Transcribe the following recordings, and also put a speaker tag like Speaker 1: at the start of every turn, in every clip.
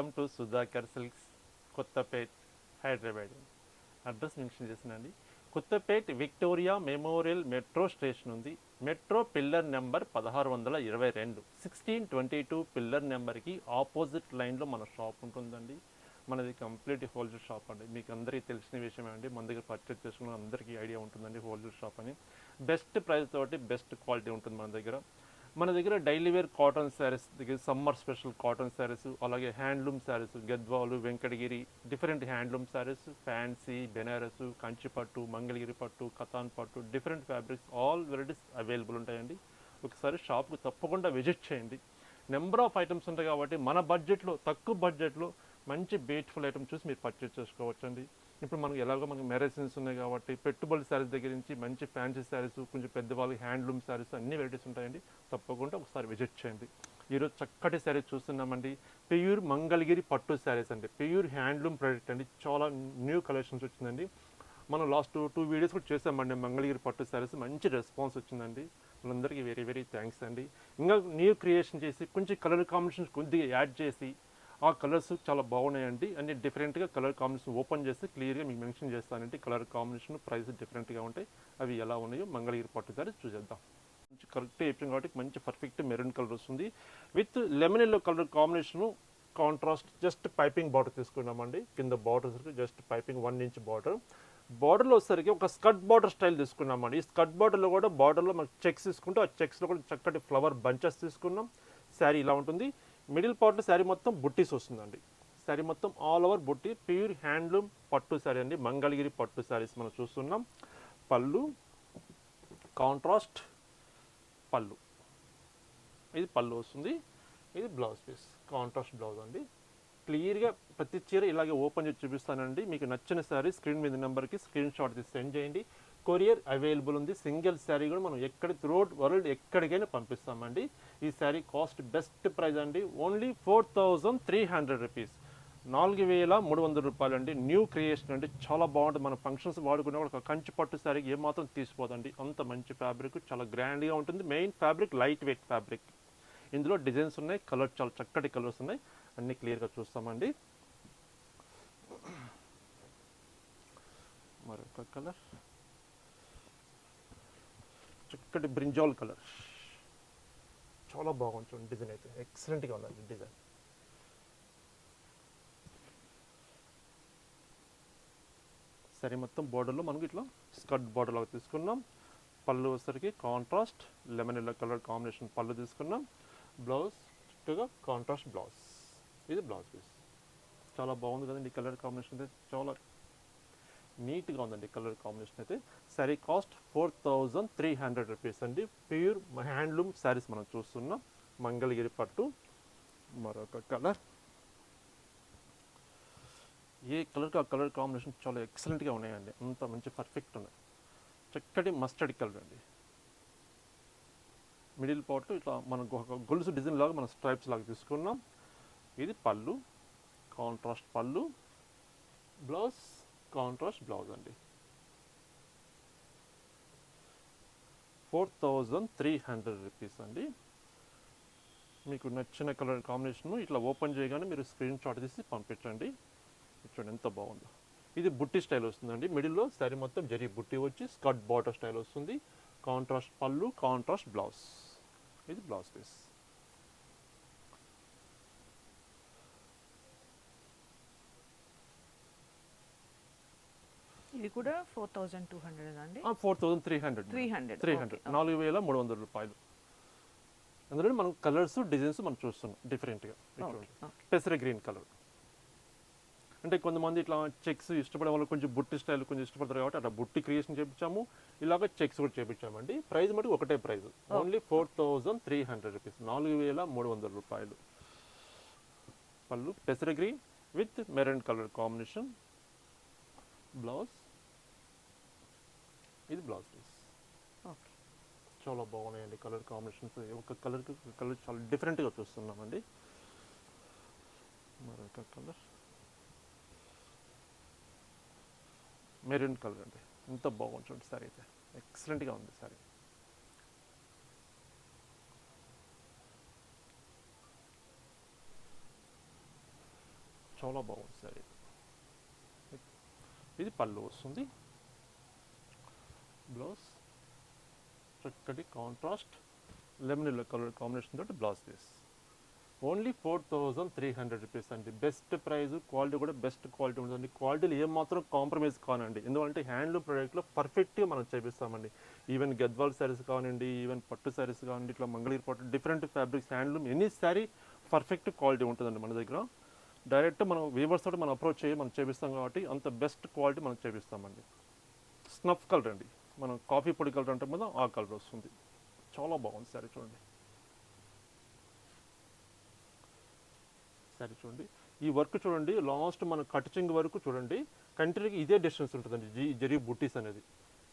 Speaker 1: Welcome to Sudhakar silks Kothapet Hyderabad. Address mention చేసినండి. Kothapet Victoria Memorial metro station ఉంది. Metro pillar number పదహారు వందల ఇరవై రెండు. Sixteen twenty two pillar నెంబర్కి opposite లైన్లో మన షాప్ ఉంటుందండి. మనది కంప్లీట్ హోల్సేల్ షాప్ అండి. మీకు అందరికీ తెలిసిన విషయమే అండి మన దగ్గర పర్చేస్ చేసుకున్న అందరికీ ఐడియా ఉంటుందండి హోల్సేల్ షాప్ అని. బెస్ట్ ప్రైస్ తోటి బెస్ట్ క్వాలిటీ ఉంటుంది మన దగ్గర. మన దగ్గర డైలీ వేర్ కాటన్ శారీస్ దగ్గర సమ్మర్ స్పెషల్ కాటన్ శారీస్ అలాగే handloom saris Gadwal Venkatagiri different handloom saris fancy Banaras కంచిపట్టు మంగళగిరి పట్టు కతాన్ పట్టు different fabrics all varieties available ఉంటాయండి. ఒకసారి షాప్కి తప్పకుండా విజిట్ చేయండి. నెంబర్ ఆఫ్ ఐటమ్స్ ఉంటాయి కాబట్టి మన బడ్జెట్లో తక్కువ బడ్జెట్లో మంచి బ్యూటిఫుల్ ఐటమ్ చూసి మీరు పర్చేస్ చేసుకోవచ్చండి. ఇప్పుడు మనకి ఎలాగో మనకి మ్యారేజ్ సీన్స్ ఉన్నాయి కాబట్టి పెట్టుబడి శారీస్ దగ్గర నుంచి మంచి ఫ్యాన్సీ శారీస్ కొంచెం పెద్దవాళ్ళకి హ్యాండ్లూమ్ శారీస్ అన్ని వెరైటీస్ ఉంటాయండి. తప్పకుండా ఒకసారి విజిట్ చేయండి. ఈరోజు చక్కటి శారీస్ చూస్తున్నామండి. ప్యూర్ మంగళగిరి పట్టు శారీస్ అండి. ప్యూర్ హ్యాండ్లూమ్ ప్రోడక్ట్ అండి. చాలా న్యూ కలెక్షన్స్ వచ్చిందండి. మనం లాస్ట్ టూ వీడియోస్ కూడా చేసామండి మంగళగిరి పట్టు శారీస్ మంచి రెస్పాన్స్ వచ్చిందండి. మనందరికీ వెరీ వెరీ థ్యాంక్స్ అండి. ఇంకా న్యూ క్రియేషన్ చేసి కొంచెం కలర్ కాంబినేషన్స్ కొద్దిగా యాడ్ చేసి ఆ కలర్స్ చాలా బాగున్నాయండి. అన్ని డిఫరెంట్గా కలర్ కాంబినేషన్ ఓపెన్ చేస్తే క్లియర్గా మీకు మెన్షన్ చేస్తానండి. కలర్ కాంబినేషన్ ప్రైస్ డిఫరెంట్గా ఉంటాయి. అవి ఎలా ఉన్నాయో మంగళగిరి పట్టు సారీ చూసేద్దాం. మంచి కరెక్ట్ అయిపోయింది కాబట్టి మంచి పర్ఫెక్ట్ మెరూన్ కలర్ వస్తుంది. With lemon yellow colour combination contrast just piping border తీసుకున్నామండి. కింద border just piping one inch border బార్డర్లో వచ్చేసరికి ఒక స్కర్ట్ బార్డర్ స్టైల్ తీసుకున్నామండి. ఈ స్కర్ట్ బార్డర్లో కూడా బార్డర్లో మనకి చెక్స్ తీసుకుంటే ఆ చెక్స్లో కూడా చక్కటి ఫ్లవర్ బంచెస్ తీసుకున్నాం. శారీ ఇలా ఉంటుంది. మిడిల్ పార్ట్లో శారీ మొత్తం బుట్టీస్ వస్తుందండి. శారీ మొత్తం ఆల్ ఓవర్ బుట్టి ప్యూర్ హ్యాండ్లూమ్ పట్టు శారీ అండి. మంగళగిరి పట్టు శారీస్ మనం చూస్తున్నాం. పళ్ళు కాంట్రాస్ట్ పళ్ళు. ఇది పళ్ళు వస్తుంది. ఇది బ్లౌజ్ పీస్ కాంట్రాస్ట్ బ్లౌజ్ అండి. క్లియర్గా ప్రతి చీర ఇలాగే ఓపెన్ చేసి చూపిస్తానండి. మీకు నచ్చిన శారీ స్క్రీన్ మీద నెంబర్కి స్క్రీన్ షాట్ తీసి సెండ్ చేయండి. కొరియర్ అవైలబుల్ ఉంది. సింగిల్ శారీ కూడా మనం ఎక్కడ త్రూఅవుట్ వరల్డ్ ఎక్కడికైనా పంపిస్తామండి. ఈ శారీ కాస్ట్ బెస్ట్ ప్రైస్ అండి. Only four thousand three hundred rupees. నాలుగు వేల మూడు వందల రూపాయలు అండి. న్యూ క్రియేషన్ అండి. చాలా బాగుంటుంది. మన ఫంక్షన్స్ వాడుకునే కూడా ఒక కంచి పట్టు శారీకి ఏమాత్రం తీసిపోదండి అంత మంచి ఫ్యాబ్రిక్ చాలా గ్రాండ్గా ఉంటుంది. Main fabric light weight fabric. ఇందులో డిజైన్స్ ఉన్నాయి. కలర్ చాలా చక్కటి కలర్స్ ఉన్నాయి. అన్ని క్లియర్గా చూస్తామండి. మరొక కలర్. చక్కటి బ్రింజాల్ కలర్. చాలా బాగుంది చూడండి డిజైన్ అయితే. ఎక్సలెంట్గా ఉందండి డిజైన్. సరే మొత్తం బార్డర్లో మనకి ఇట్లా స్కర్ట్ బార్డర్ లాగా తీసుకున్నాం. పళ్ళు వచ్చేసరికి contrast lemon yellow colour combination పళ్ళు తీసుకున్నాం. బ్లౌజ్ చుట్టూగా కాంట్రాస్ట్ బ్లౌజ్ ఇది బ్లౌజ్ పీస్ చాలా బాగుంది కదండి ఈ కలర్ కాంబినేషన్ అయితే. చాలా నీట్గా ఉందండి కలర్ కాంబినేషన్ అయితే. Sari cost four thousand three hundred rupees అండి. ప్యూర్ హ్యాండ్లూమ్ శారీస్ మనం చూస్తున్నాం మంగళగిరి పట్టు. మరొక కలర్. ఏ కలర్కి ఆ కలర్ కాంబినేషన్ చాలా ఎక్సలెంట్గా ఉన్నాయండి. అంత మంచి పర్ఫెక్ట్ ఉన్నాయి. చక్కటి మస్టర్డ్ కలర్ అండి. మిడిల్ పార్ట్ ఇట్లా మన ఒక గొలుసు డిజైన్ లాగా మన స్ట్రైప్స్ లాగా తీసుకున్నాం. ఇది పళ్ళు. కాంట్రాస్ట్ పళ్ళు. బ్లౌజ్ కాంట్రాస్ట్ బ్లౌజ్ అండి. Four thousand three hundred rupees అండి. మీకు నచ్చిన కలర్ కాంబినేషన్ ఇట్లా ఓపెన్ చేయగానే మీరు స్క్రీన్ షాట్ తీసి పంపించండి. చూడండి ఎంత బాగుందో. ఇది బుట్టి స్టైల్ వస్తుందండి. మిడిల్లో శారీ మొత్తం జరి బుట్టి వచ్చి స్కర్ట్ బాటర్ స్టైల్ వస్తుంది. కాంట్రాస్ట్ పళ్ళు కాంట్రాస్ట్ బ్లౌజ్ ఇది బ్లౌజ్ పీస్
Speaker 2: ఇది కూడా ఫోర్ థౌజండ్ టూ హండ్రెడ్ అండి.
Speaker 1: Four thousand three hundred
Speaker 2: three hundred
Speaker 1: three hundred నాలుగు వేల మూడు వందల రూపాయలు. అందులో మనం కలర్స్ డిజైన్స్ మనం చూస్తున్నాం డిఫరెంట్గా పెసర గ్రీన్ కలర్. అంటే కొంతమంది ఇట్లా చెక్స్ ఇష్టపడే వాళ్ళు కొంచెం బుట్టి స్టైల్ కొంచెం ఇష్టపడతారు కాబట్టి అట్లా బుట్టి క్రియేషన్ చేయించాము ఇలాగ చెక్స్ కూడా చేయించామండి ప్రైస్ మటుకు ఒకటే price. Only four thousand three hundred rupees నాలుగు వేల మూడు వందల రూపాయలు. పళ్ళు పెసర green with maroon colour combination. Blouse. ఇది బ్లౌజ్ పీస్.
Speaker 2: ఓకే.
Speaker 1: చాలా బాగున్నాయండి కలర్ కాంబినేషన్స్. ఒక కలర్కి కలర్ చాలా డిఫరెంట్గా చూస్తున్నామండి. మరొక కలర్. మెరూన్ కలర్ అండి. ఎంత బాగుంది చూడండి సారీ అయితే. ఎక్సలెంట్గా ఉంది సారీ. చాలా బాగుంది సారీ. ఇది పళ్ళు వస్తుంది. బ్లౌజ్ చక్కటి contrast lemon yellow colour combination తోటి blouse piece only four thousand three hundred rupees అండి. బెస్ట్ ప్రైస్ క్వాలిటీ కూడా బెస్ట్ క్వాలిటీ ఉంటుందండి. క్వాలిటీలో ఏమాత్రం కాంప్రమైజ్ కానండి. ఎందుకంటే హ్యాండ్లూమ్ ప్రోడక్ట్లో పర్ఫెక్ట్గా మనం చేపిస్తామండి. ఈవెన్ గద్వాల్ శారీస్ కానివ్వండి ఈవెన్ పట్టు శారీస్ కానివ్వండి ఇట్లా మంగళగిరి పట్టు different fabrics handloom any sari perfect quality ఉంటుందండి మన దగ్గర. డైరెక్ట్ మనం వీవర్స్ తోటి మనం అప్రోచ్ చేయి మనం చేపిస్తాం కాబట్టి అంత బెస్ట్ క్వాలిటీ మనం చేపిస్తామండి. స్నఫ్ కలర్ అండి. మనం కాఫీ పొడి కలర్ అంటే మీద ఆ కలర్ వస్తుంది. చాలా బాగుంది సారీ చూడండి. సారీ చూడండి. ఈ వర్క్ చూడండి లాస్ట్ మన కటిచింగ్ వరకు చూడండి కంటిన్యూగా ఇదే డిస్టెన్స్ ఉంటుందండి జీ జరీ బుట్టీస్ అనేది.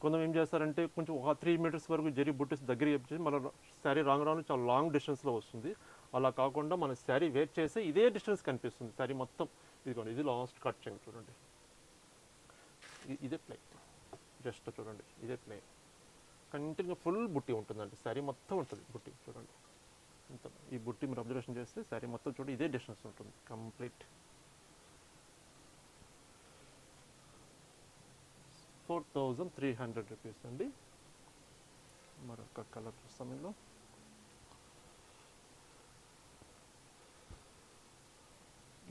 Speaker 1: కొంచెం ఏం చేస్తారంటే కొంచెం ఒక త్రీ మీటర్స్ వరకు జరీ బుట్టీస్ దగ్గర చెప్పేసి మన శారీ రాంగ్ రాను చాలా లాంగ్ డిస్టెన్స్లో వస్తుంది. అలా కాకుండా మన శారీ వెయిట్ చేస్తే ఇదే డిస్టెన్స్ కనిపిస్తుంది శారీ మొత్తం. ఇదిగోండి ఇది లాస్ట్ కట్ చేయండి చూడండి. ఇదే ప్లే. జస్ట్ చూడండి. ఇదే ప్లే కంటిన్యూ ఫుల్ బుట్టి ఉంటుందండి. శారీ మొత్తం ఉంటుంది బుట్టి చూడండి. ఇంత ఈ బుట్టి మీరు అబ్జర్వేషన్ చేస్తే శారీ మొత్తం చూడండి ఇదే డిస్టెన్స్ ఉంటుంది complete four thousand three hundred rupees అండి. మరొక కలర్ చూస్తాం ఇందులో.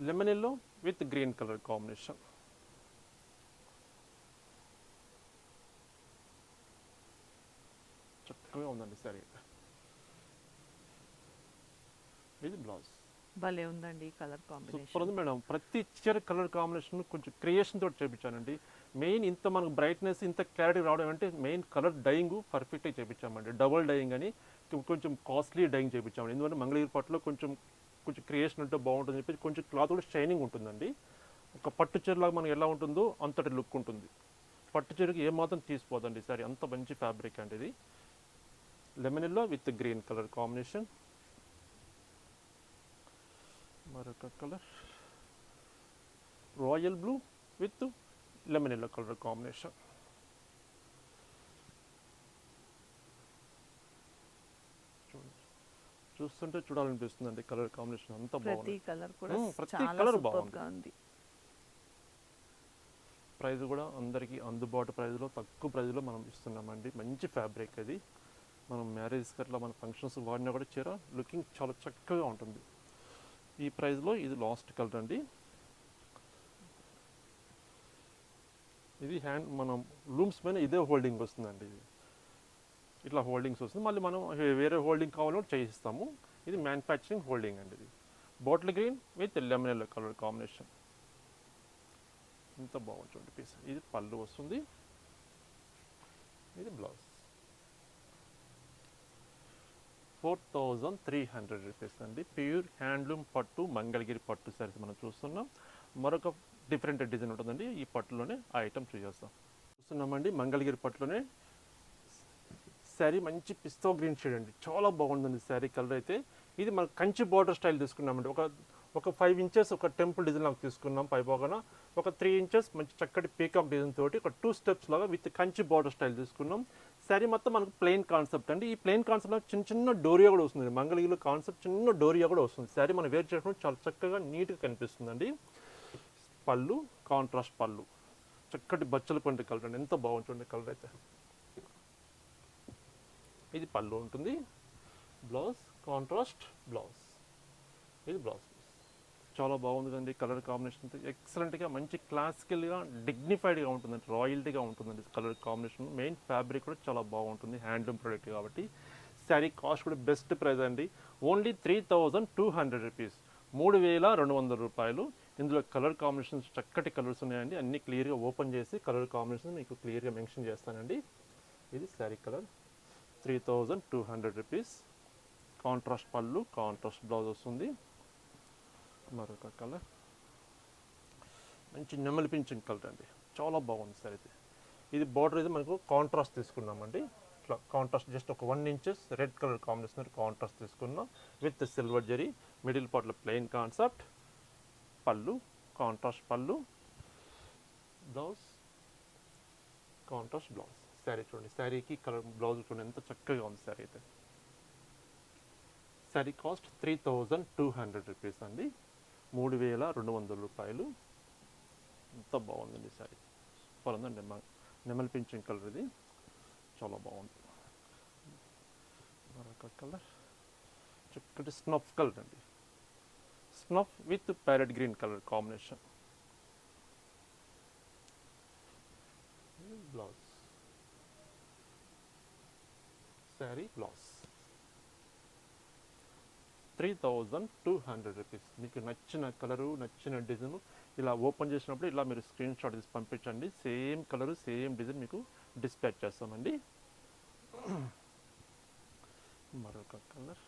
Speaker 1: Lemon yellow with green colour combination చక్కగా ఉందండి సరే ఇది బ్లౌజ్
Speaker 2: భలే ఉందండి కలర్
Speaker 1: సూపర్
Speaker 2: కాంబినేషన్
Speaker 1: ఉంది మేడం. ప్రతి చీర కలర్ కాంబినేషన్ కొంచెం క్రియేషన్ తోటి చేపించానండి. మెయిన్ ఇంత మనకు బ్రైట్నెస్ ఇంత క్లారిటీ రావడం అంటే మెయిన్ కలర్ డైయింగ్ పర్ఫెక్ట్గా చేపించామండి. డబుల్ డైయింగ్ అని కొంచెం కాస్ట్లీ డైయింగ్ చేపించామండి. ఎందుకంటే మంగళగిరి పట్టులో కొంచెం కొంచెం క్రియేషన్ ఉంటే బాగుంటుంది చెప్పి కొంచెం క్లాత్ కూడా షైనింగ్ ఉంటుందండి. ఒక పట్టు చీరలాగా మనకి ఎలా ఉంటుందో అంతటి లుక్ ఉంటుంది. పట్టు చీరకి ఏమాత్రం తీసిపోదండి సరే అంత మంచి ఫ్యాబ్రిక్ అండి ఇది. Lemon yellow with green colour combination మరొక colour royal blue with lemon yellow colour combination చూస్తుంటే చూడాలనిపిస్తుందండి కలర్ కాంబినేషన్ అంత బాగుంది.
Speaker 2: కలర్ కూడా
Speaker 1: ప్రతి colour
Speaker 2: సూపర్
Speaker 1: బాగుంది. ప్రైస్ కూడా అందరికీ అందుబాటు ప్రైస్లో తక్కువ ప్రైస్లో మనం ఇస్తున్నామండి. మంచి ఫ్యాబ్రిక్ అది. మనం మ్యారేజ్ అట్లా మన ఫంక్షన్స్ వాడినా కూడా చీర లుకింగ్ చాలా చక్కగా ఉంటుంది. ఈ ప్రైస్లో ఇది లాస్ట్ కలర్ అండి. ఇది హ్యాండ్ మనం లూమ్స్ పైన ఇదే హోల్డింగ్ వస్తుందండి. ఇది ఇట్లా హోల్డింగ్స్ వస్తుంది. మళ్ళీ మనం వేరే హోల్డింగ్ కావాలంటే చేయిస్తాము. ఇది మ్యానుఫ్యాక్చరింగ్ హోల్డింగ్ అండి ఇది. Bottle green with lemon yellow colour combination. ఇంత బాగుంటుంది పీస్. ఇది పళ్ళు వస్తుంది. ఇది blouse. Four thousand three hundred rupees అండి. ప్యూర్ హ్యాండ్లూమ్ పట్టు మంగళగిరి పట్టు సారీస్ మనం చూస్తున్నాం. మరొక డిఫరెంట్ డిజైన్ ఉంటుందండి. ఈ పట్టులోనే ఆ ఐటమ్ చూసేస్తాం చూస్తున్నామండి మంగళగిరి పట్టులోనే శారీ మంచి పిస్తో గ్రీన్ షేడ్ అండి. చాలా బాగుందండి శారీ కలర్ అయితే. ఇది మన కంచి బార్డర్ స్టైల్ తీసుకున్నామండి. ఒక ఒక ఫైవ్ ఇంచెస్ ఒక టెంపుల్ డిజైన్ లాగా తీసుకున్నాం పైభాగన ఒక త్రీ ఇంచెస్ మంచి చక్కటి పీకాక్ డిజైన్ తోటి ఒక టూ స్టెప్స్ లాగా విత్ కంచి బార్డర్ స్టైల్ తీసుకున్నాం. శారీ మొత్తం మనకు ప్లెయిన్ కాన్సెప్ట్ అండి. ఈ ప్లెయిన్ కాన్సెప్ట్ చిన్న చిన్న డోరియా కూడా వస్తుంది మంగళగిరిలో కాన్సెప్ట్ చిన్న డోరియా కూడా వస్తుంది. శారీ మనం వేర్ చేసుకుంటే చాలా చక్కగా నీట్గా కనిపిస్తుందండి. పళ్ళు కాంట్రాస్ట్ పళ్ళు. చక్కటి బచ్చల పండు కలర్ అండి. ఎంత బాగుంటుంది కలర్ అయితే. ఇది పళ్ళు ఉంటుంది. బ్లౌజ్ కాంట్రాస్ట్ బ్లౌజ్ ఇది బ్లౌజ్ చాలా బాగుంది కలర్ కాంబినేషన్ ఎక్సలెంట్గా మంచి క్లాసికల్గా డిగ్నిఫైడ్గా ఉంటుందండి. రాయల్టీగా ఉంటుందండి కలర్ కాంబినేషన్. మెయిన్ ఫ్యాబ్రిక్ కూడా చాలా బాగుంటుంది హ్యాండ్లూమ్ ప్రోడక్ట్ కాబట్టి. శారీ కాస్ట్ కూడా బెస్ట్ ప్రైస్ అండి. Only three thousand two hundred rupees. మూడు వేల రెండు వందల రూపాయలు. ఇందులో కలర్ కాంబినేషన్స్ చక్కటి కలర్స్ ఉన్నాయండి. అన్ని క్లియర్గా ఓపెన్ చేసి కలర్ కాంబినేషన్ మీకు క్లియర్గా మెన్షన్ చేస్తానండి. ఇది sari colour. Three thousand two hundred rupees. Contrast పళ్ళు కాంట్రాస్ట్ బ్లౌజ్ వస్తుంది. మరొక కలర్. మంచి నెమలి పింఛన్ కలర్ అండి. చాలా బాగుంది సార్ ఇది. ఇది బార్డర్ అయితే మనకు కాంట్రాస్ట్ తీసుకున్నామండి. ఇట్లా కాంట్రాస్ట్ జస్ట్ ఒక one inches red colour combination contrast తీసుకున్నాం. విత్ సిల్వర్ జరీ మిడిల్ పార్ట్లో ప్లెయిన్ కాన్సెప్ట్ పళ్ళు కాంట్రాస్ట్ పళ్ళు. బ్లౌజ్ కాంట్రాస్ట్ బ్లౌజ్ శారీ చూడండి. శారీకి కలర్ బ్లౌజ్ చూడండి. ఎంత చక్కగా ఉంది శారీ అయితే. Sari cost three thousand two hundred rupees అండి. మూడు వేల రెండు వందల రూపాయలు. ఎంత బాగుందండి సారీ సూపర్ ఉందండి మా పింఛన్ కలర్ ఇది. చాలా బాగుంది. మరొక కలర్. చక్కటి స్నఫ్ కలర్ అండి. Snuff with parrot green colour combination. Blouse. Sari blouse. Three thousand two hundred rupees. మీకు నచ్చిన కలరు నచ్చిన డిజైన్ ఇలా ఓపెన్ చేసినప్పుడు ఇలా మీరు స్క్రీన్ షాట్ తీసి పంపించండి. సేమ్ కలరు సేమ్ డిజైన్ మీకు డిస్పాచ్ చేస్తామండి. మరొక కలర్.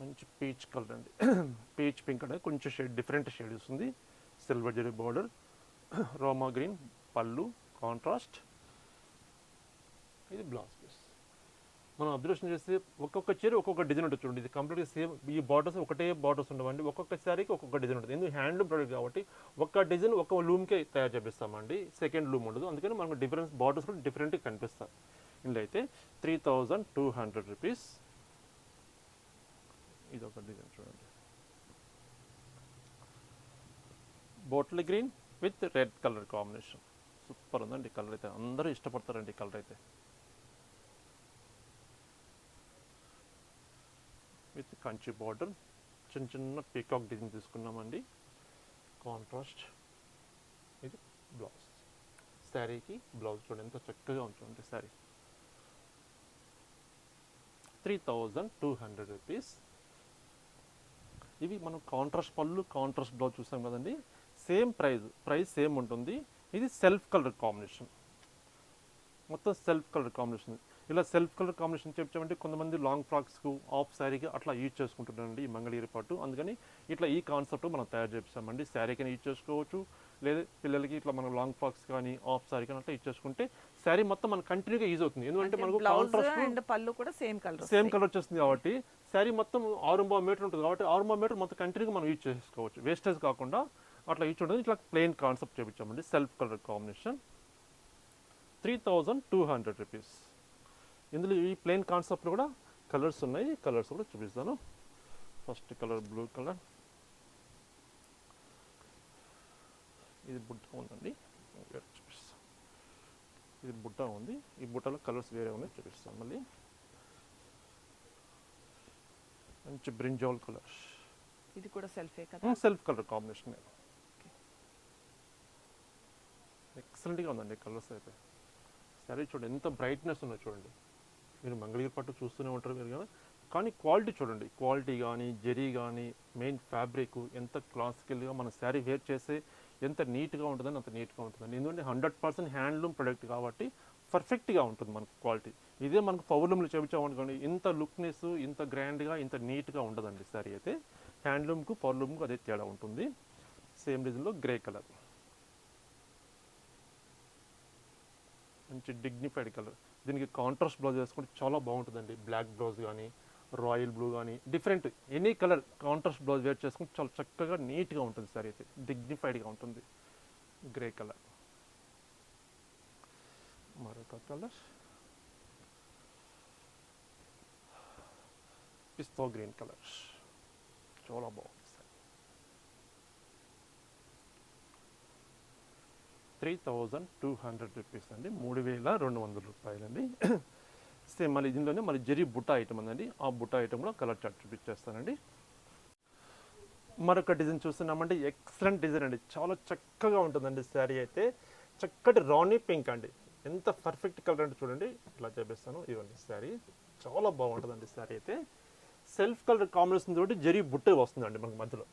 Speaker 1: మంచి పీచ్ కలర్ అండి. పీచ్ పింక్ అంటే కొంచెం షేడ్ డిఫరెంట్ షేడ్ వస్తుంది. సిల్వర్ జరీ బార్డర్ రోమా గ్రీన్ పళ్ళు కాంట్రాస్ట్. ఇది బ్లౌజ్. మనం అబ్జర్వేషన్ చేస్తే ఒక్కొక్క చీర ఒక్కొక్క డిజైన్ ఉంటుంది చూడండి. ఇది కంప్లీట్గా సేమ్ ఈ బార్డర్స్ ఒకటే బార్డర్స్ ఉండవండి. ఒక్కొక్క శారీకి ఒక్కొక్క డిజైన్ ఉంటుంది. ఎందుకు? హ్యాండ్లూమ్ ప్రొడక్ట్ కాబట్టి ఒక్క డిజైన్ ఒక్క లూమ్కే తయారు చేపిస్తామండి. సెకండ్ లూమ్ ఉండదు. అందుకని మనకు డిఫరెన్స్ బార్డర్స్ కూడా డిఫరెంట్గా కనిపిస్తాయి. ఇందులో అయితే three thousand two hundred rupees ఇది ఒక డిజైన్ చూడండి. Bottle green with red colour combination super ఉందండి. కలర్ అయితే అందరూ ఇష్టపడతారండి కలర్ అయితే. విత్ కంచి బార్డర్ చిన్న చిన్న పీకాక్ డిజైన్ తీసుకున్నామండి. కాంట్రాస్ట్ ఇది బ్లౌజ్ శారీకి బ్లౌజ్ చూడండి ఎంత చక్కగా ఉంటుంది sari three thousand two hundred rupees ఇవి మనం కాంట్రాస్ట్ పళ్ళు కాంట్రాస్ట్ బ్లౌజ్ చూసాం కదండి. సేమ్ ప్రైస్ ప్రైస్ సేమ్ ఉంటుంది. ఇది సెల్ఫ్ కలర్ కాంబినేషన్ మొత్తం సెల్ఫ్ కలర్ కాంబినేషన్ ఇలా సెల్ఫ్ కలర్ కాంబినేషన్ చెప్పామంటే కొంతమంది లాంగ్ ఫ్రాక్స్కు ఆఫ్ శారీకి అట్లా యూజ్ చేసుకుంటున్నారండి ఈ మంగళగిరి పట్టు అందుకని ఇట్లా ఈ కాన్సెప్ట్ మనం తయారు చేపిస్తామండి. శారీకి యూజ్ చేసుకోవచ్చు లేదా పిల్లలకి ఇట్లా మనం లాంగ్ ఫ్రాక్స్ కానీ ఆఫ్ శారీ కానీ అట్లా యూజ్ చేసుకుంటే శారీ మొత్తం మనకు కంటిన్యూగా యూజ్ అవుతుంది. ఎందుకంటే మనకు కాంట్రాస్ట్
Speaker 2: పళ్ళు కూడా సేమ్ కలర్
Speaker 1: సేమ్ కలర్ వచ్చేస్తుంది కాబట్టి శారీ మొత్తం ఆరుంబా మీటర్ ఉంటుంది కాబట్టి ఆరుంబా మీటర్ మొత్తం కంటిన్యూగా మనం యూజ్ చేసుకోవచ్చు. వేస్టేజ్ కాకుండా అట్లా యూజ్ ఉంటుంది. ఇట్లా plain concept చేపించామండి. Self colour combination three thousand two hundred rupees ఇందులో ఈ ప్లెయిన్ కాన్సెప్ట్లో కూడా కలర్స్ ఉన్నాయి. కలర్స్ కూడా చూపిస్తాను. ఫస్ట్ కలర్ బ్లూ కలర్ ఇది బుట్ట ఉందండి. చూపిస్తాను ఇది బుట్ట ఉంది. ఈ బుట్టలో కలర్స్ వేరే ఉన్నాయి. చూపిస్తాను మళ్ళీ. మంచి బ్రింజాల్ కలర్
Speaker 2: ఇది కూడా సెల్ఫే కదా?
Speaker 1: సెల్ఫ్ కలర్ కాంబినేషన్ ఎక్సలెంట్గా ఉందండి కలర్స్ అయితే. సరే చూడండి ఎంత బ్రైట్నెస్ ఉన్నది చూడండి. మీరు మంగళగిరి పట్టు చూస్తూనే ఉంటారు మీరు కదా. కానీ క్వాలిటీ చూడండి. క్వాలిటీ కానీ జరీ కానీ మెయిన్ ఫ్యాబ్రిక్ ఎంత క్లాసికల్గా మన శారీ వేర్ చేస్తే ఎంత నీట్గా ఉంటుందని అంత నీట్గా ఉంటుందండి. ఎందుకంటే హండ్రెడ్ పర్సెంట్ హ్యాండ్లూమ్ ప్రొడక్ట్ కాబట్టి పర్ఫెక్ట్గా ఉంటుంది మనకు క్వాలిటీ. ఇదే మనకు పౌర్ణమిలో చేపించామనుకోండి ఇంత లుక్నెస్ ఇంత గ్రాండ్గా ఇంత నీట్గా ఉండదండి శారీ అయితే. హ్యాండ్లూమ్కు పౌర్ణంకు అదే తేడా ఉంటుంది. సేమ్ రీజన్లో గ్రే కలర్. మంచి డిగ్నిఫైడ్ కలర్. దీనికి కాంట్రాస్ట్ బ్లౌజ్ వేసుకుంటే చాలా బాగుంటుందండి. బ్లాక్ బ్లౌజ్ కానీ రాయల్ బ్లూ కానీ different any colour contrast blouse wear చేసుకుంటే చాలా చక్కగా నీట్గా ఉంటుంది సారీ అయితే. డిగ్నిఫైడ్గా ఉంటుంది. గ్రే కలర్ మరొక కలర్ పిస్తో గ్రీన్ కలర్ చాలా బాగుంది sir three thousand two hundred rupees అండి. మూడు వేల రెండు వందల రూపాయలండి. సేమ్ మళ్ళీ దీనిలోనే మళ్ళీ జరి బుట్ట ఐటమ్ ఉందండి ఆ బుట్ట ఐటమ్ కూడా కలర్ చార్ట్ చూపించేస్తానండి మరొక డిజైన్ చూస్తున్నామంటే ఎక్సలెంట్ డిజైన్ అండి. చాలా చక్కగా ఉంటుందండి శారీ అయితే. చక్కటి రాణి పింక్ అండి. ఎంత పర్ఫెక్ట్ కలర్ అంటే చూడండి. ఇట్లా చేపిస్తాను. ఇవన్నీ శారీ. చాలా బాగుంటుందండి శారీ అయితే. సెల్ఫ్ కలర్ కాంబినేషన్ తోటి జరీ బుట్ట వస్తుందండి మనకు మధ్యలో.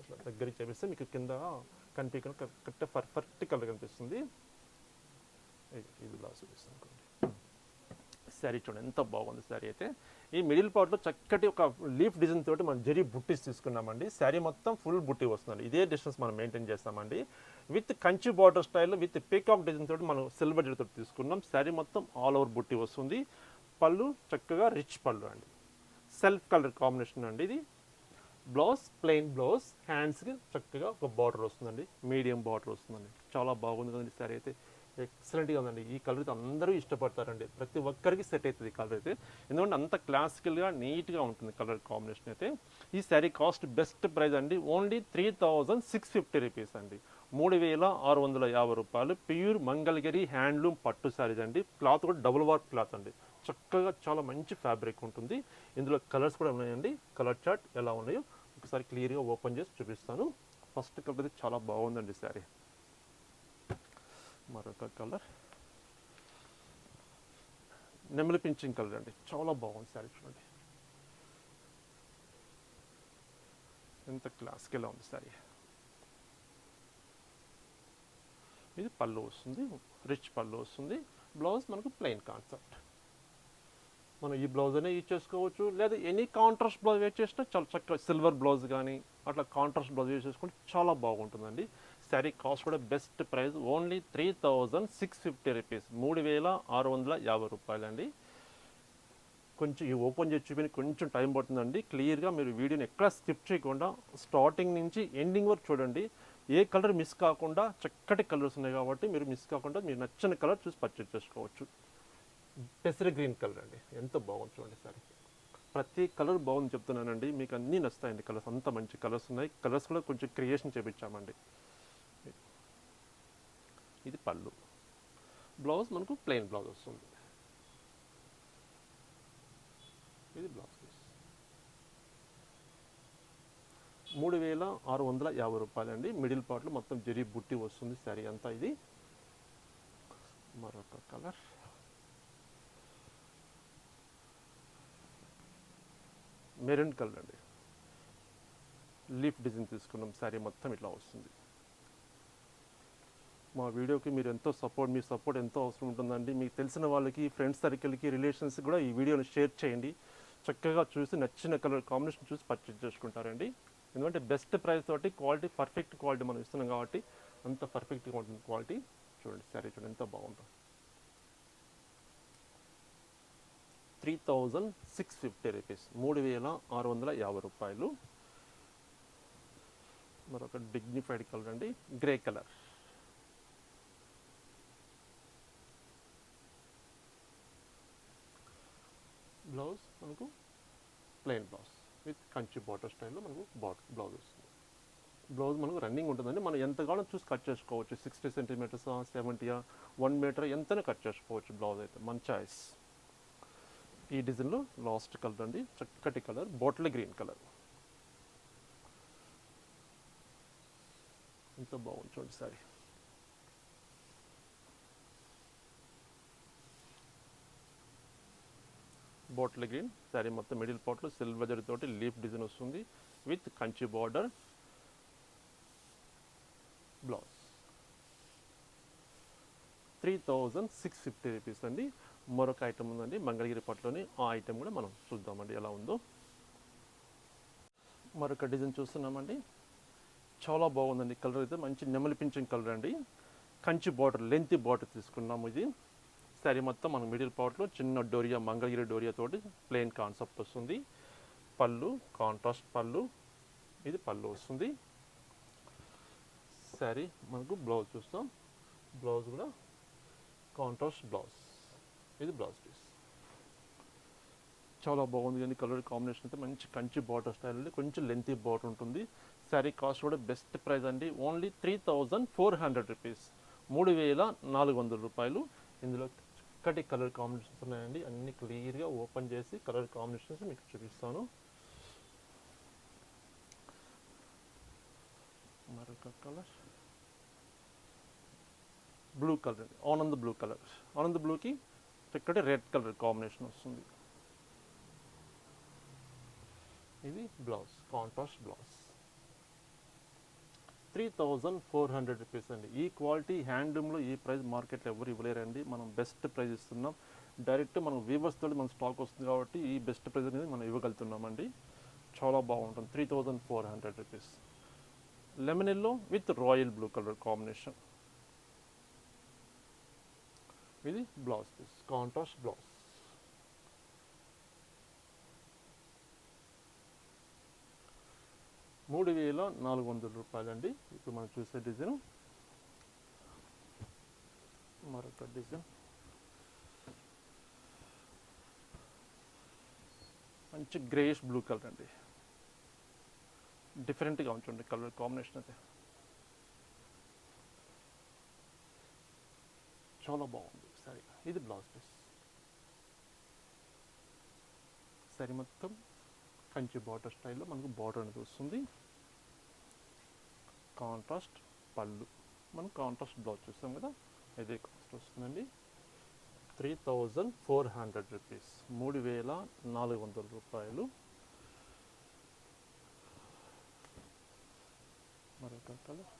Speaker 1: ఇట్లా దగ్గరికి చేపిస్తే మీకు కింద కనిపించిన కరెక్ట్ పర్ఫెక్ట్ కలర్ కనిపిస్తుంది. ఇది- ఇలా చూపిస్తాను అనుకోండి. శారీ చూడండి ఎంత బాగుంది శారీ అయితే. ఈ మిడిల్ పార్ట్లో చక్కటి ఒక లీఫ్ డిజైన్ తోటి మనం జరీ బుట్టీస్ తీసుకున్నామండి. శారీ మొత్తం ఫుల్ బుట్టి వస్తుందండి. ఇదే డిస్టెన్స్ మనం మెయింటైన్ చేస్తామండి. With Kanchi border style with peacock design తోటి మనం సిల్వర్ జరీ తోటి తీసుకున్నాం. శారీ మొత్తం ఆల్ ఓవర్ బుట్టి వస్తుంది. పళ్ళు చక్కగా రిచ్ పళ్ళు అండి. సెల్ఫ్ కలర్ కాంబినేషన్ అండి ఇది. బ్లౌజ్ ప్లెయిన్ బ్లౌజ్ హ్యాండ్స్కి చక్కగా ఒక బార్డర్ వస్తుందండి. మీడియం బార్డర్ వస్తుందండి. చాలా బాగుంది కదండి సారీ అయితే. ఎక్సలెంట్గా ఉందండి. ఈ కలర్ అయితే అందరూ ఇష్టపడతారండి. ప్రతి ఒక్కరికి సెట్ అవుతుంది ఈ కలర్ అయితే. ఎందుకంటే అంత క్లాసికల్గా నీట్గా ఉంటుంది కలర్ కాంబినేషన్ అయితే. ఈ శారీ కాస్ట్ బెస్ట్ ప్రైస్ అండి. Only three thousand six fifty rupees అండి. మూడు వేల ఆరు వందల యాభై రూపాయలు. ప్యూర్ మంగళగిరి హ్యాండ్లూమ్ పట్టు శారీస్ అండి. క్లాత్ కూడా డబుల్ వర్క్ క్లాత్ అండి. చక్కగా చాలా మంచి ఫ్యాబ్రిక్ ఉంటుంది. ఇందులో కలర్స్ కూడా ఉన్నాయండి. కలర్ చార్ట్ ఎలా ఉన్నాయో ఒకసారి క్లియర్గా ఓపెన్ చేసి చూపిస్తాను. ఫస్ట్ కలర్ అయితే చాలా బాగుందండి శారీ. మరొక కలర్. నెమలి పింఛింగ్ కలర్ అండి. చాలా బాగుంది శారీ చూడండి. ఎంత క్లాస్కి ఎలా ఉంది శారీ. ఇది పళ్ళు వస్తుంది. రిచ్ పళ్ళు వస్తుంది. బ్లౌజ్ మనకు ప్లెయిన్ కాన్సెప్ట్. మనం ఈ బ్లౌజ్ అనే యూజ్ చేసుకోవచ్చు. లేదా ఎనీ కాంట్రాస్ట్ బ్లౌజ్ యూజ్ చేసినా చాలా చక్కగా సిల్వర్ బ్లౌజ్ కానీ అట్లా కాంట్రాస్ట్ బ్లౌజ్ యూజ్ చేసుకుంటే చాలా బాగుంటుందండి. శారీ కాస్ట్ కూడా best price only three thousand six fifty rupees మూడు వేల ఆరు వందల యాభై రూపాయలండి. కొంచెం ఈ ఓపెన్ చేసి చూపిన కొంచెం టైం పడుతుందండి. క్లియర్గా మీరు వీడియోని ఎక్కడ స్కిప్ చేయకుండా స్టార్టింగ్ నుంచి ఎండింగ్ వరకు చూడండి. ఏ కలర్ మిస్ కాకుండా చక్కటి కలర్స్ ఉన్నాయి కాబట్టి మీరు మిస్ కాకుండా మీరు నచ్చిన కలర్ చూసి పర్చేజ్ చేసుకోవచ్చు. పెసర గ్రీన్ కలర్ అండి. ఎంత బాగుంది చూడండి సారీ. ప్రతి కలర్ బాగుంది చెప్తున్నానండి. మీకు అన్నీ నచ్చుతాయండి. కలర్స్ అంత మంచి కలర్స్ ఉన్నాయి. కలర్స్ కూడా కొంచెం క్రియేషన్ చేపించామండి. ఇది పళ్ళు. బ్లౌజ్ మనకు ప్లెయిన్ బ్లౌజ్ వస్తుంది. ఇది బ్లౌజ్ మూడు వేల ఆరు వందల యాభై రూపాయలండి. మిడిల్ పార్ట్లో మొత్తం జరీ బుట్టి వస్తుంది. సరే అంతా ఇది. మరొక కలర్. మెరూన్ కలర్ అండి. లీఫ్ డిజైన్ తీసుకున్నాం శారీ మొత్తం ఇట్లా వస్తుంది. మా వీడియోకి మీరు ఎంతో సపోర్ట్ మీ సపోర్ట్ ఎంతో అవసరం ఉంటుందండి. మీకు తెలిసిన వాళ్ళకి ఫ్రెండ్స్ సర్కిల్కి రిలేషన్స్ కూడా ఈ వీడియోని షేర్ చేయండి. చక్కగా చూసి నచ్చిన కలర్ కాంబినేషన్ చూసి పర్చేజ్ చేసుకుంటారండి. ఎందుకంటే బెస్ట్ ప్రైస్ తోటి క్వాలిటీ పర్ఫెక్ట్ క్వాలిటీ మనం ఇస్తున్నాం కాబట్టి అంత పర్ఫెక్ట్గా ఉంటుంది క్వాలిటీ. చూడండి శారీ చూడండి ఎంత బాగుంటుంది three thousand six fifty rupees. మూడు వేల ఆరు వందల యాభై రూపాయలు. మరొక డిగ్నిఫైడ్ కలర్ అండి. Grey colour. బ్లౌజ్ మనకు plain blouse with Kanchi border స్టైల్లో మనకు బాట్ బ్లౌజ్ వస్తుంది. బ్లౌజ్ మనకు రన్నింగ్ ఉంటుందండి. మనం ఎంతగానో చూసి కట్ చేసుకోవచ్చు. సిక్స్టీ సెంటీమీటర్సా సెవెంటీయా వన్ మీటర్ ఎంతనే కట్ చేసుకోవచ్చు బ్లౌజ్ అయితే. మన చాయిస్. ఈ డిజైన్లో లాస్ట్ కలర్ అండి చక్కటి కలర్ బాటిల్ గ్రీన్ కలర్. ఎంత బాగుంది చూడండి సారీ. బాటిల్ గ్రీన్ శారీ మొత్తం మిడిల్ పార్ట్లో సిల్వర్ జరీ తోటి లీఫ్ డిజైన్ వస్తుంది with Kanchi border. Blouse. Three thousand six fifty rupees అండి. మరొక ఐటమ్ ఉందండి మంగళగిరి పట్టులోని ఆ ఐటమ్ కూడా మనం చూద్దామండి ఎలా ఉందో. మరొక డిజైన్ చూస్తున్నామండి. చాలా బాగుందండి కలర్ అయితే మంచి నెమలి పింఛన్ కలర్ అండి. కంచి బార్డర్ లెంత్ బార్డర్ తీసుకున్నాము ఇది. శారీ మొత్తం మనం మిడిల్ పార్ట్లో చిన్న డోరియా మంగళగిరి డోరియా తోటి ప్లెయిన్ కాన్సెప్ట్ వస్తుంది. పళ్ళు కాంట్రాస్ట్ పళ్ళు ఇది పళ్ళు వస్తుంది. శారీ మనకు బ్లౌజ్ చూస్తాం. బ్లౌజ్ కూడా కాంట్రాస్ట్ బ్లౌజ్. ఇది బ్లౌజ్ పీస్. చాలా బాగుంది. కానీ కలర్ కాంబినేషన్ అయితే మంచి కంచి బార్డర్ స్టైల్ అండి. కొంచెం లెంతీ బార్డర్ ఉంటుంది. శారీ కాస్ట్ కూడా బెస్ట్ ప్రైస్ అండి. Only three thousand four hundred rupees మూడు వేల నాలుగు వందల రూపాయలు. ఇందులో చక్కటి కలర్ కాంబినేషన్స్ ఉన్నాయండి. అన్ని క్లియర్గా ఓపెన్ చేసి కలర్ కాంబినేషన్స్ మీకు చూపిస్తాను. మరొక colour blue colour Anand blue colour Anand బ్లూకి ఇక్కడ రెడ్ కలర్ కాంబినేషన్ వస్తుంది. ఇది blouse contrast blouse. Three thousand four hundred rupees అండి. ఈ క్వాలిటీ హ్యాండ్లూమ్లో ఈ ప్రైస్ మార్కెట్లో ఎవరు ఇవ్వలేరండి. మనం బెస్ట్ ప్రైస్ ఇస్తున్నాం. డైరెక్ట్ మనం వీవర్స్ తోటి మన స్టాక్ వస్తుంది కాబట్టి ఈ బెస్ట్ ప్రైస్ అనేది మనం ఇవ్వగలుగుతున్నామండి. చాలా బాగుంటుంది. Three thousand four hundred rupees. Lemon yellow with royal blue colour combination. ఇది బ్లౌజ్ పీస్ కాంట్రాస్ట్ బ్లౌజ్ మూడు వేల నాలుగు వందల రూపాయలండి. ఇప్పుడు మనం చూసే డిజైన్. మరొక డిజైన్. మంచి గ్రేష్ బ్లూ కలర్ అండి. డిఫరెంట్గా ఉంచండి కలర్ కాంబినేషన్ అయితే. చాలా బాగుంది. సరే ఇది బ్లౌజ్ పీస్. సరి మొత్తం కంచి బార్డర్ స్టైల్లో మనకు బార్డర్ అనేది వస్తుంది. కాంట్రాస్ట్ పళ్ళు. మనం కాంట్రాస్ట్ బ్లౌజ్ చూస్తాం కదా ఇదే కాస్ట్ వస్తుందండి. Three thousand four hundred rupees. మూడు వేల నాలుగు వందల రూపాయలు. మరొక colour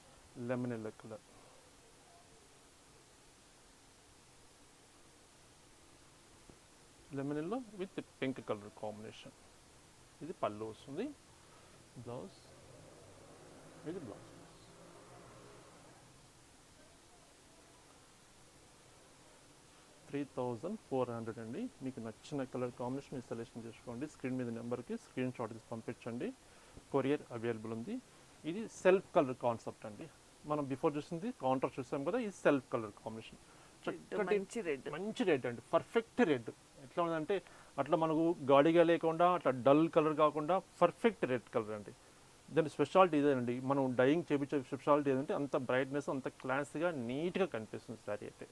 Speaker 1: lemon yellow colour. Lemon yellow with pink colour combination ఇది పళ్ళు వస్తుంది. బ్లౌజ్ ఇది blouse three thousand four hundred అండి. మీకు నచ్చిన కలర్ కాంబినేషన్ మీరు సెలెక్షన్ చేసుకోండి. స్క్రీన్ మీద నెంబర్కి స్క్రీన్ షాట్ తీసి పంపించండి. కొరియర్ అవైలబుల్ ఉంది. ఇది సెల్ఫ్ కలర్ కాన్సెప్ట్ అండి. మనం బిఫోర్ చూసింది కౌంటర్ చూసాం కదా ఇది సెల్ఫ్ కలర్ కాంబినేషన్
Speaker 2: మంచి రెడ్
Speaker 1: మంచి రెడ్ అండి. పర్ఫెక్ట్ రెడ్ ఎట్లా ఉందంటే అట్లా మనకు గాడిగా లేకుండా అట్లా డల్ కలర్ కాకుండా పర్ఫెక్ట్ రెడ్ కలర్ అండి. దాని స్పెషాలిటీ ఇదేనండి. మనం డైయింగ్ చేపించే స్పెషాలిటీ ఏంటంటే అంత బ్రైట్నెస్ అంత క్లాస్గా నీట్గా కనిపిస్తుంది శారీ అయితే.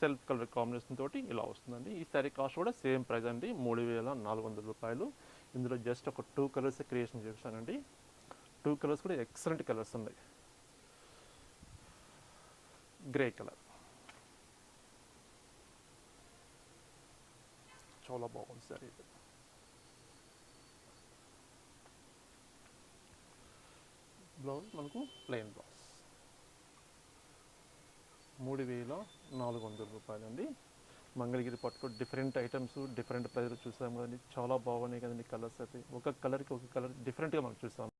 Speaker 1: సెల్ఫ్ కలర్ కాంబినేషన్ తోటి ఇలా వస్తుందండి. ఈ శారీ కాస్ట్ కూడా సేమ్ ప్రైస్ అండి. మూడు వేల నాలుగు వందల రూపాయలు. ఇందులో జస్ట్ ఒక టూ కలర్స్ క్రియేషన్ చేశానండి టూ కలర్స్ కూడా ఎక్సలెంట్ కలర్స్ ఉన్నాయి. Grey colour. చాలా బాగుంది సార్ ఇది బ్లౌజ్ మనకు ప్లెయిన్ బ్లౌజ్ మూడు వేల నాలుగు వందల రూపాయలు అండి. మంగళగిరి పట్టులో డిఫరెంట్ ఐటమ్స్ డిఫరెంట్ ప్రైస్ చూసాము కదండి. చాలా బాగున్నాయి కదండి కలర్స్ అయితే. ఒక కలర్కి ఒక కలర్ డిఫరెంట్గా మనం చూసాం